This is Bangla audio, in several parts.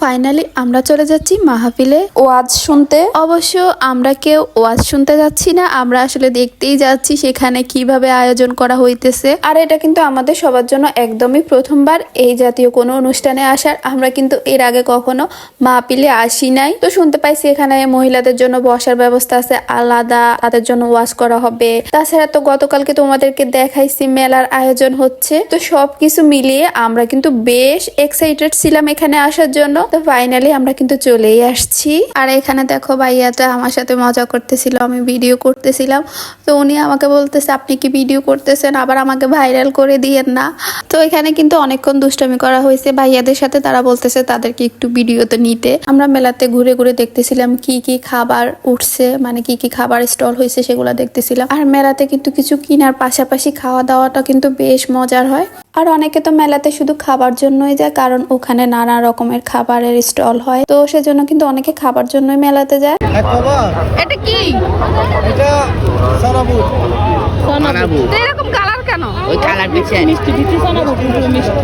ফাইনালি আমরা চলে যাচ্ছি মাহফিলে। ওয়াজ শুনতে? অবশ্য আমরা কেউ ওয়াজ শুনতে যাচ্ছি না আমরা আসলে দেখতেই যাচ্ছি সেখানে কীভাবে আয়োজন করা হইতেছে। আর এটা কিন্তু আমাদের সবার জন্য একদমই প্রথমবার এই জাতীয় কোনো অনুষ্ঠানে আসার। আমরা কিন্তু এর আগে কখনো মাহফিলে আসি নাই। তো শুনতে পাইছি এখানে মহিলাদের জন্য বসার ব্যবস্থা আছে আলাদা তাদের জন্য ওয়াজ করা হবে। তাছাড়া তো গতকালকে তোমাদেরকে দেখাইছি মেলার আয়োজন হচ্ছে। তো সবকিছু মিলিয়ে আমরা কিন্তু বেশ এক্সাইটেড ছিলাম এখানে আসার জন্য। তো ফাইনালি আমরা কিন্তু চলেই আসছি। আর এখানে দেখো ভাইয়াটা আমার সাথে মজা করতেছিল, আমি ভিডিও করতেছিলাম। তো উনি আমাকে বলতেছে, আপনি কি ভিডিও করতেছেন? আবার আমাকে ভাইরাল করে দিয়েন না। তো এখানে কিন্তু অনেকক্ষণ দুষ্টমি করা হয়েছে। ভাইয়াদের সাথে তারা বলতেছে, তাদেরকে একটু ভিডিও ভিডিওতে নিতে। আমরা মেলাতে ঘুরে ঘুরে দেখতেছিলাম, কি কি খাবার উঠছে মানে কি কি খাবার স্টল হয়েছে সেগুলো দেখতেছিলাম। আর মেলাতে কিন্তু কিছু কেনার পাশাপাশি খাওয়া দাওয়াটা কিন্তু বেশ মজার হয়। আর অনেকে তো মেলাতে শুধু খাবার জন্যই যায় কারণ ওখানে নানা রকমের খাবারের স্টল হয়। তো সেজন্য কিন্তু অনেকে খাবার জন্যই মেলাতে যায়। এটা কি? এটা সারাবুট এরকম কালার কেন? ওই কালার মিষ্টি দিচ্ছি মিষ্টি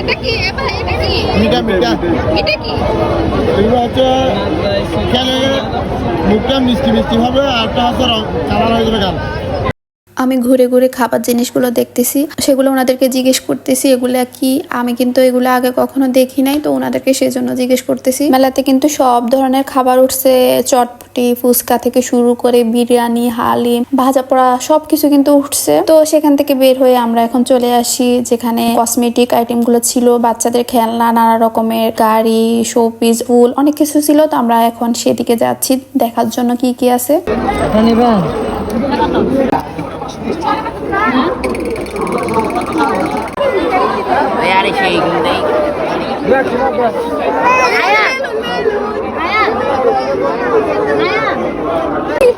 এটা কি? এ ভাই এটা কি? মিঠা মিঠা। এটা কি? এগুলো হচ্ছে খেলে মুখটা মিষ্টি মিষ্টি হবে আর একটা হচ্ছে কালার হয়ে যাবে গান আমি ঘুরে ঘুরে খাবার জিনিসগুলো দেখতেছি, সেগুলো ওনাদেরকে জিজ্ঞেস করতেছি, এগুলা কি? আমি কিন্তু এগুলো আগে কখনো দেখি নাই, তো ওনাদেরকে সেজন্য জিজ্ঞেস করতেছি। মেলাতে কিন্তু সব ধরনের খাবার উঠছে, চটপটি, ফুচকা থেকে শুরু করে বিরিয়ানি, হালিম ভাজা পোড়া সবকিছু কিন্তু উঠছে। তো সেখান থেকে বের হয়ে আমরা এখন চলে আসি, যেখানে কসমেটিক আইটেমগুলো ছিল, বাচ্চাদের খেলনা, নানা রকমের গাড়ি, শোপিস ফুল অনেক কিছু ছিল, তো আমরা এখন সেদিকে যাচ্ছি, দেখার জন্য কি কি আছে? ওই আরে সেই গুলোই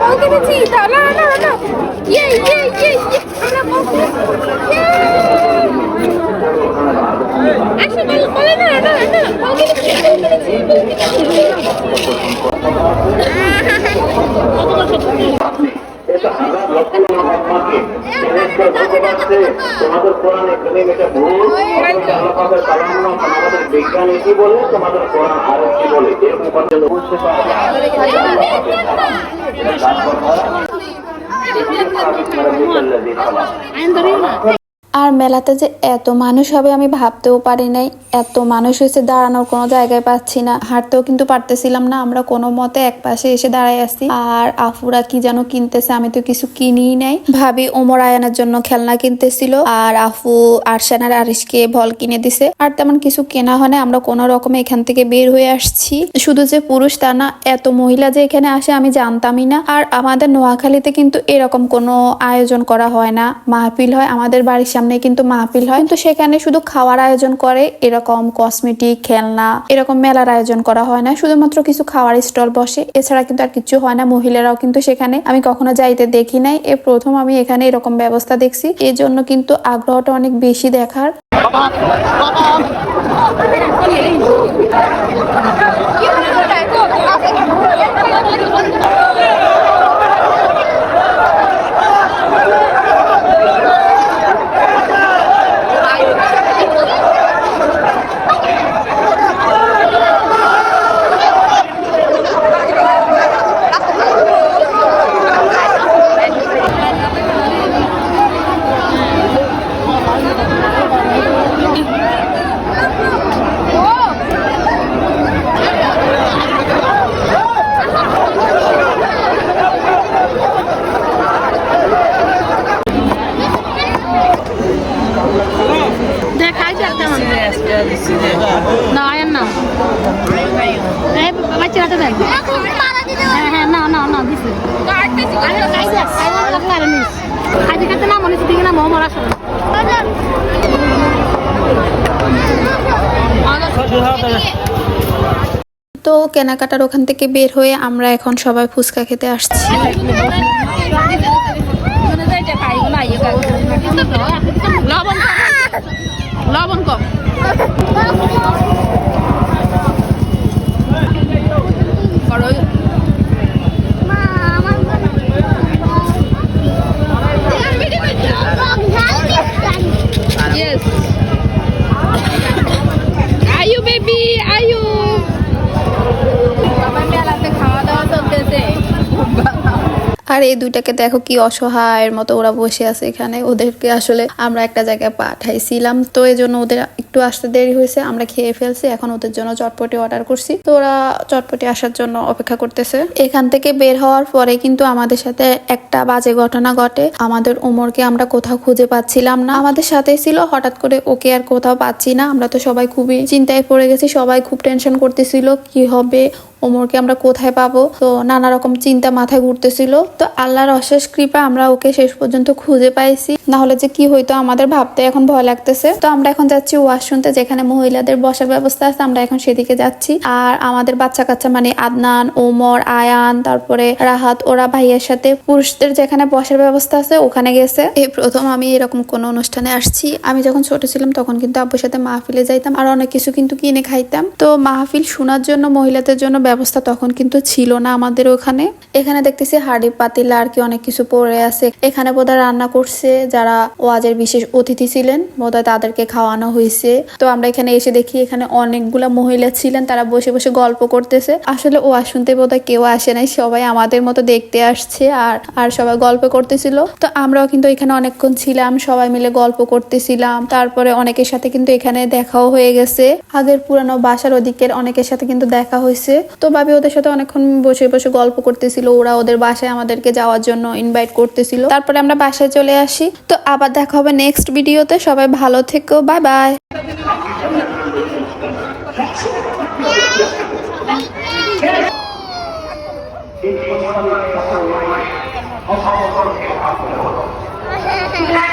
বল কিনেছি দাও না না না বল বল বলে না না না বল কিনেছি বল কিনেছি বল কিনেছি তোমাদের কোরআন এখানে এটা ভুল। আমাদের কালাম না আমাদের বিজ্ঞানী কি বলে তোমাদের কোরআন আর কি বলে? এরকম কথা বুঝতে পারবে আর মেলাতে যে এত মানুষ হবে আমি ভাবতেও পারি নাই। এত মানুষ হয়েছে দাঁড়ানোর কোনো জায়গায় পাচ্ছি না। হাঁটতেও কিন্তু পারতেছিলাম না, আমরা কোনো মতে এক পাশে এসে দাঁড়াই আছি। আর আফুরা কি যেন কিনতেছে আমি তো কিছু কিনিই নাই। ভাবি ওমর আয়ানের জন্য খেলনা কিনতেছিল, আর আফু, আরশান আর আরিশকে ভল কিনে দিছে। আর তেমন কিছু কেনা হয় না আমরা কোনো রকমে এখান থেকে বের হয়ে আসছি। শুধু যে পুরুষ তা না, এত মহিলা যে এখানে আসে আমি জানতামই না। আর আমাদের নোয়াখালীতে কিন্তু এরকম কোনো আয়োজন করা হয় না। মাহফিল হয় আমাদের বাড়ির সামনে কিন্তু মাহফিল হয়। কিন্তু সেখানে শুধু খাওয়ার আয়োজন করে, এরকম কসমেটিক খেলনা, এরকম মেলার আয়োজন করা হয় না। শুধুমাত্র কিছু খাওয়ার স্টল বসে। এছাড়া কিন্তু আর কিছু হয় না। মহিলারাও কিন্তু সেখানে। আমি কখনো যাইতে দেখি নাই। এ প্রথম আমি এখানে এরকম ব্যবস্থা দেখছি। এই জন্য কিন্তু আগ্রহটা অনেক বেশি দেখার দেখাই যাচ্ছে না আয়েন না এই বাচ্চাটা দেখ হ্যাঁ হ্যাঁ না না না দিছে আরে খাই যা খাই না লাগলে আর নিস খাইতে খাইতে না মনে দিকে না মোমর আসলে তো কেনাকাটার ওখান থেকে বের হয়ে আমরা এখন সবাই ফুচকা খেতে আসছি। লবণ লবণ কম। এই দুইটাকে দেখো কি অসহায়ের মতো ওরা বসে আছে এখানে। ওদেরকে আসলে আমরা একটা জায়গায় পাঠাইছিলাম। তো এই জন্য ওদের একটু আসতে দেরি হয়েছে, আমরা খেয়ে ফেলছি। এখন ওদের জন্য চটপটি অর্ডার করছি। তো ওরা চটপটি আসার জন্য অপেক্ষা করতেছে। এখান থেকে বের হওয়ার পরে কিন্তু আমাদের সাথে একটা বাজে ঘটনা ঘটে। আমাদের ওমরকে আমরা কোথাও খুঁজে পাচ্ছিলাম না। আমাদের সাথেই ছিল, হঠাৎ করে ওকে আর কোথাও পাচ্ছি না। আমরা তো সবাই খুবই চিন্তায় পড়ে গেছি। সবাই খুব টেনশন করতেছিল, কি হবে? ওমরকে আমরা কোথায় পাবো? তো নানা রকম চিন্তা মাথায় ঘুরতেছিল। তো আল্লাহর অশেষ কৃপা আমরা ওকে শেষ পর্যন্ত খুঁজে পাইছি। না হলে যে কি হইতো আমাদের ভাবতে এখন ভয় লাগতেছে। তো আমরা এখন যাচ্ছি ওয়াশ শুনতে যেখানে মহিলাদের বসার ব্যবস্থা আছে। আমরা এখন সেদিকে যাচ্ছি। আর আমাদের বাচ্চা কাচ্চা মানে আদনান, ওমর, আয়ান, তারপরে রাহাত, ওরা ভাইয়ের সাথে পুরুষদের যেখানে বসার ব্যবস্থা আছে, ওখানে গেছে। এই প্রথম আমি এরকম কোনো অনুষ্ঠানে আসছি। আমি যখন ছোট ছিলাম তখন কিন্তু আব্বুর সাথে মাহফিলে যাইতাম। আর অনেক কিছু কিন্তু কিনে খাইতাম। তো মাহফিল শোনার জন্য, মহিলাদের জন্য ব্যবস্থা তখন কিন্তু ছিল না আমাদের ওখানে। এখানে দেখতেছি হাড়ি পাতিলা আর কি অনেক কিছু পড়ে আছে। এখানে বোধহয় রান্না করছে যারা ওয়াজের বিশেষ অতিথি ছিলেন, বোধহয় তাদেরকে খাওয়ানো হয়েছে। তো আমরা এখানে এসে দেখি এখানে অনেকগুলা মহিলা ছিলেন, তারা বসে বসে গল্প করতেছে। আসলে ওয়াজ শুনতে বোধহয় কেউ আসে নাই, সবাই আমাদের মতো দেখতে আসছে আর আর সবাই গল্প করতেছিল। তো আমরাও কিন্তু এখানে অনেকক্ষণ ছিলাম, সবাই মিলে গল্প করতেছিলাম। তারপরে অনেকের সাথে কিন্তু এখানে দেখাও হয়ে গেছে। আগের পুরানো বাসার ওদিকের অনেকের সাথে কিন্তু দেখা হয়েছে। তো ভাবি ওদের সাথে অনেকক্ষণ বসে বসে গল্প করতেছিল। ওরা ওদের বাসায় আমাদেরকে যাওয়ার জন্য ইনভাইট করতেছিল। তারপরে আমরা বাসায় চলে আসি। তো আবার দেখা হবে নেক্সট ভিডিওতে সবাই ভালো থেকো। Bye bye